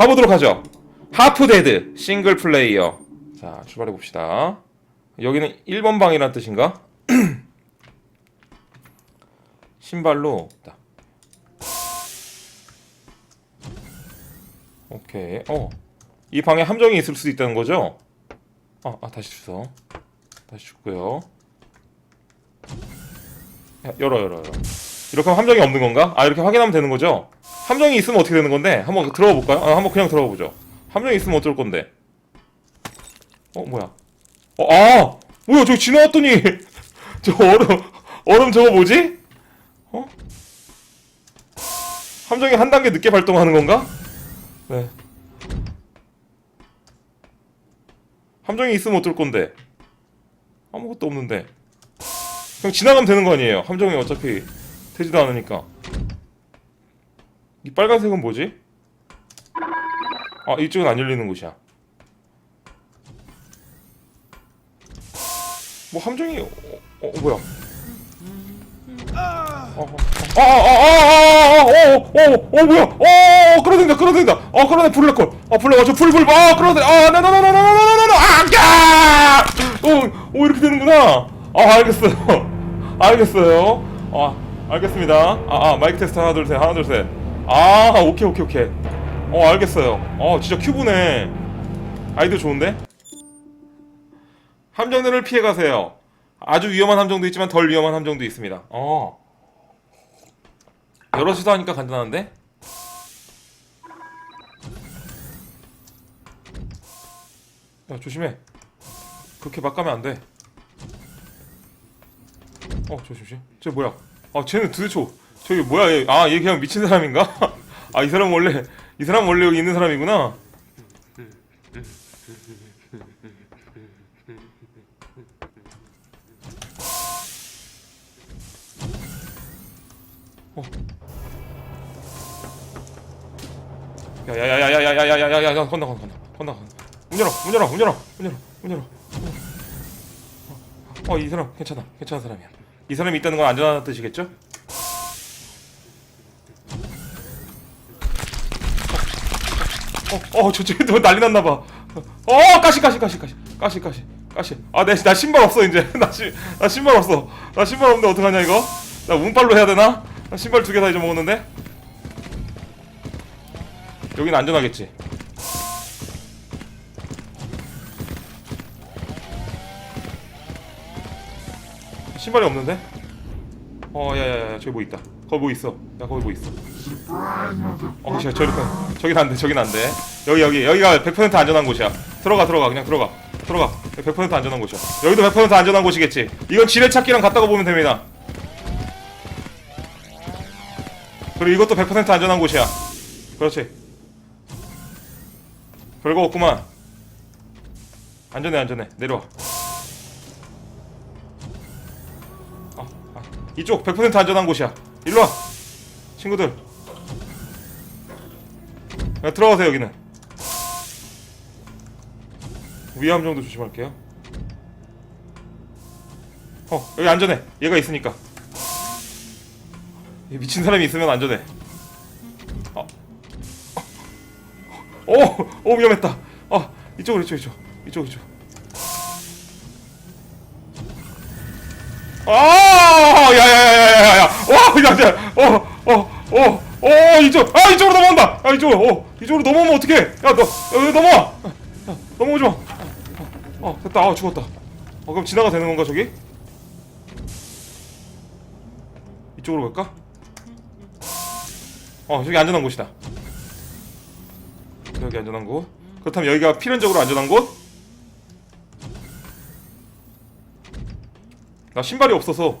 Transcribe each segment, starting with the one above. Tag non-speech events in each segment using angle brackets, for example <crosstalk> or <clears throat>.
가보도록 하죠. 하프데드 싱글 플레이어. 자, 출발해 봅시다. 여기는 1번 방이란 뜻인가? <clears throat> 신발로 딱. 오케이. 어. 이 방에 함정이 있을 수도 있다는 거죠? 아, 아 다시 주소. 다시 줬고요. 야, 열어 열어 열어. 이렇게 하면 함정이 없는 건가? 아 이렇게 확인하면 되는 거죠? 함정이 있으면 어떻게 되는 건데? 한번 들어가 볼까요? 아, 한번 그냥 들어가 보죠. 함정이 있으면 어쩔 건데? 어 뭐야? 어, 아 뭐야 저기 지나왔더니 <laughs> 저 얼음 얼음 저거 뭐지? 어? 함정이 한 단계 늦게 발동하는 건가? 네. 함정이 있으면 어쩔 건데? 아무것도 없는데. 그냥 지나가면 되는 거 아니에요? 함정이 어차피 되지도 않으니까. 이 빨간색은 뭐지? 아 이쪽은 안 열리는 곳이야. 뭐 함정이 어, 어 뭐야? 어어어어어어어어어 뭐야? 어 끌어당긴다 끌어당긴다. 어 끌어내 불을 걸. 어 불러 저불불 아 끌어내 아나나나나나나나나 아야! 오오 이렇게 되는구나. 아 알겠어요. 알겠어요. 아 알겠습니다. 아, 아 마이크 테스트 하나 둘 셋 하나 둘 셋. 아 오케이 오케이 오케이. 어 알겠어요. 어 진짜 큐브네. 아이디어 좋은데? 함정들을 피해 가세요. 아주 위험한 함정도 있지만 덜 위험한 함정도 있습니다. 어. 여럿이서 하니까 간단한데? 야 조심해. 그렇게 막 가면 안 돼. 어 조심 조심. 쟤 뭐야? 아 쟤는 도대체 저기 뭐야 얘? 아 얘 그냥 미친 사람인가? 아 이 사람 원래 이 사람 원래 여기 있는 사람이구나. 야야야야야야야야야야 건너 건너 건너 건너 문 열어 문 열어 문 열어 문 열어 문 열어 어이 사람 괜찮아 괜찮은 사람이야 이 사람이 있다는 건 안전하다는 뜻이겠죠? 어, 어, 저쪽에 너 난리 났나 봐. 어, 가시, 가시, 가시, 가시, 가시, 가시, 가시. 아, 내, 나 신발 없어 이제. <laughs> 나 신, 나 신발 없어. 나 신발 없는데 어떡하냐 이거? 나 운빨로 해야 되나? 나 신발 두 개 다 잊어먹었는데. 여긴 안전하겠지. 신발이 없는데? 어, 야야야, 저기 뭐 있다. 거기 뭐 있어? 야, 거기 뭐 있어? 어, 저, 저기, 저긴 안 돼, 저긴 안 돼. 여기, 여기, 여기가 100% 안전한 곳이야. 들어가, 들어가, 그냥 들어가. 들어가. 100% 안전한 곳이야. 여기도 100% 안전한 곳이겠지. 이건 지뢰 찾기랑 같다고 보면 됩니다. 그리고 이것도 100% 안전한 곳이야. 그렇지. 별거 없구만. 안전해, 안전해. 내려와. 아, 아, 이쪽 100% 안전한 곳이야. 일로 와. 친구들. 야, 들어가세요, 여기는. 위험 정도 조심할게요. 어, 여기 안전해. 얘가 있으니까. 이 미친 사람이 있으면 안전해. 어. 오, 오 위험했다. 어, 이쪽으로 이쪽 이쪽 이쪽 이쪽. 아, 야야야야야야. 와, 야, 야, 어, 어, 어, 어, 이쪽, 아 이쪽으로 넘어온다. 아 이쪽으로, 어, 이쪽으로 넘어오면 어떡해? 야, 너, 여기 넘어와. 야, 넘어오지 마. 어, 됐다. 아, 죽었다. 어, 그럼 지나가 되는 건가 저기? 이쪽으로 갈까? 어, 저기 안전한 곳이다. 여기 안전한 곳. 그렇다면 여기가 필연적으로 안전한 곳? 나 신발이 없어서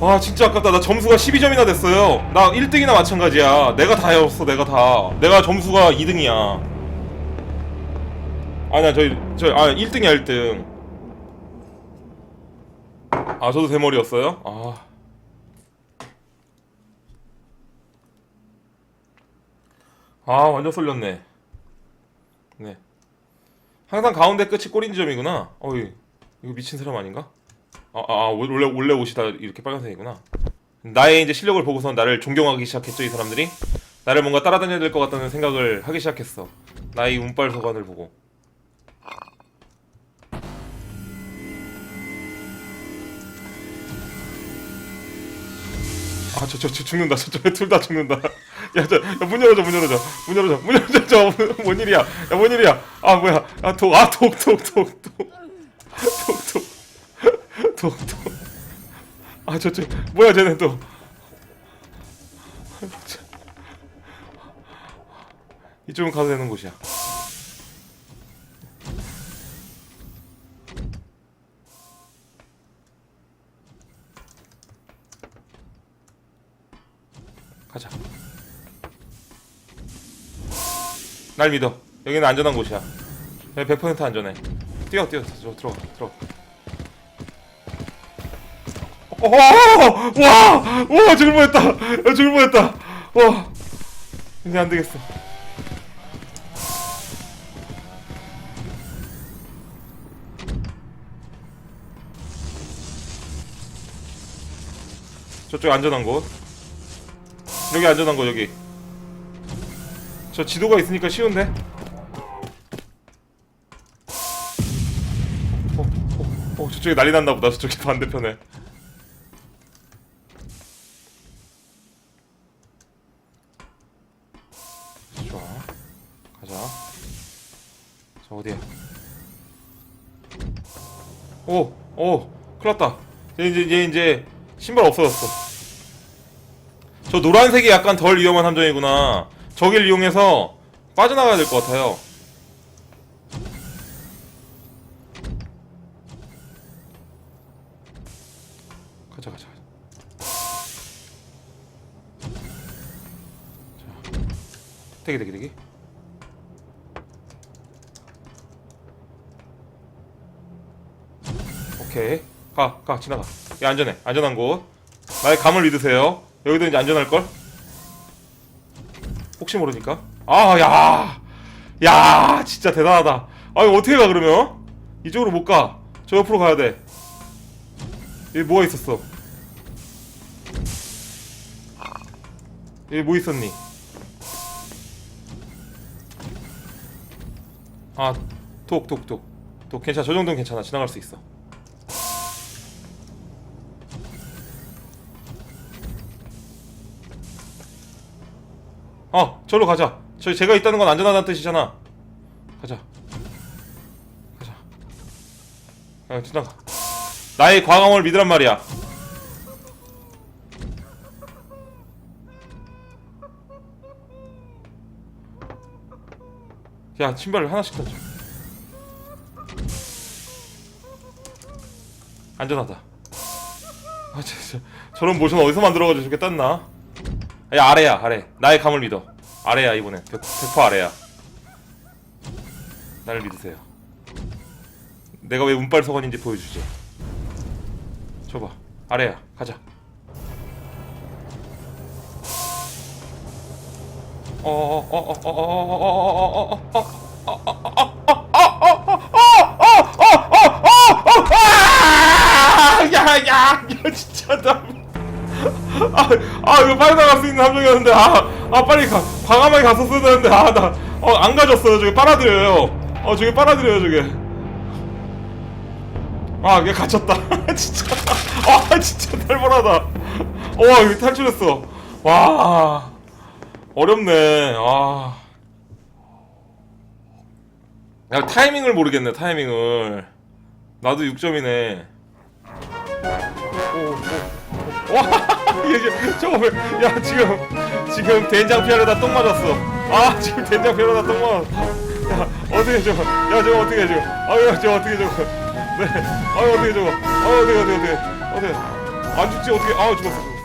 와, 진짜 아깝다. 나 점수가 12점이나 됐어요. 나 1등이나 마찬가지야. 내가 다였어, 내가 다. 내가 점수가 2등이야. 아니야, 저희, 저, 아, 1등이야, 1등. 아 저도 대머리였어요? 아. 아 완전 쏠렸네. 네. 항상 가운데 끝이 꼬린 지점이구나. 어이 이거 미친 사람 아닌가? 아, 아, 아 원래 원래 옷이 다 이렇게 빨간색이구나. 나의 이제 실력을 보고서 나를 존경하기 시작했죠 이 사람들이. 나를 뭔가 따라다녀야 될 것 같다는 생각을 하기 시작했어. 나의 운빨 서관을 보고. 아, 저, 저, 저 죽는다. 저쪽에 둘다 죽는다. <laughs> 야, 저, 야, 문 열어줘, 문 열어줘. 문 열어줘, 문 열어줘. 저, 뭔, 뭔 일이야? 야, 뭔 일이야? 아, 뭐야. 아, 독, 아, 독, 독, 독, 독. <laughs> 독, 독. 독, 독. 아, 저, 저, 뭐야, 쟤네 또. 이쪽은 가도 되는 곳이야. 가자. 날 믿어. 여기는 안전한 곳이야. 여기 100% 안전해. 뛰어, 뛰어, 저 들어가, 들어가. 어, 와, 와, 죽을 뻔했다. 야, 죽을 뻔했다. 와, 이제 안 되겠어. 저쪽 안전한 곳. 여기 안전한 거 여기. 저 지도가 있으니까 쉬운데. 어, 어, 어, 저쪽에 난리 났나 보다. 저쪽에 반대편에. 가자. 저 어디야? 오, 오, 큰일 났다. 얘 이제, 얘 이제 신발 없어졌어. 저 노란색이 약간 덜 위험한 함정이구나. 저길 이용해서 빠져나가야 될 것 같아요. 가자 가자. 자, 대기 대기 대기. 오케이. 가, 가, 지나가. 야, 안전해. 안전한 곳. 나의 감을 믿으세요. 여기도 이제 안전할걸? 혹시 모르니까. 아, 야. 야, 진짜 대단하다. 아, 이거 어떻게 가, 그러면? 이쪽으로 못 가. 저 옆으로 가야 돼. 여기 뭐가 있었어? 여기 뭐 있었니? 아. 독, 괜찮아. 저 정도는 괜찮아. 지나갈 수 있어. 어, 저로 가자. 저 제가 있다는 건 안전하다는 뜻이잖아. 가자. 가자. 야, 지나가. 나의 과감을 믿으란 말이야. 야, 신발을 하나씩 던져. 안전하다. 아, 저, 저, 저런 모션 어디서 만들어가지고 저렇게 땄나? 야 아래야 아래 나의 감을 믿어 아래야 이번엔 100%, 100% 아래야 나를 믿으세요 내가 왜 운빨 서건인지 보여주지 줘봐 아래야 가자 야야 진짜 나 아, 아 이거 빨리 나갈 수 있는 함정이었는데 아, 아 빨리 가 과감하게 갔었어야 되는데 아 나 어 안 가졌어요 저기. 빨아들여요. 어 저기 빨아들여요 저기 아 이게 갇혔다. <laughs> 진짜. 아 진짜 살벌하다. 와 이거 탈출했어. 와. 어렵네. 아 야, 타이밍을 모르겠네 타이밍을. 나도 6점이네. 오, 오. 와, 얘 지금 저거 왜? 야 지금 지금 된장 피하려다 똥 맞았어. 아 지금 된장 피하려다 똥 맞았어. 야 어떻게 저거? 야 저거 어떻게 저거? 아유 저거 어떻게 저거? 네. 아유 어떻게 저거? 아유 어떻게 어떻게 어떻게 어떻게? 안 죽지 어떻게? 아우 죽었어.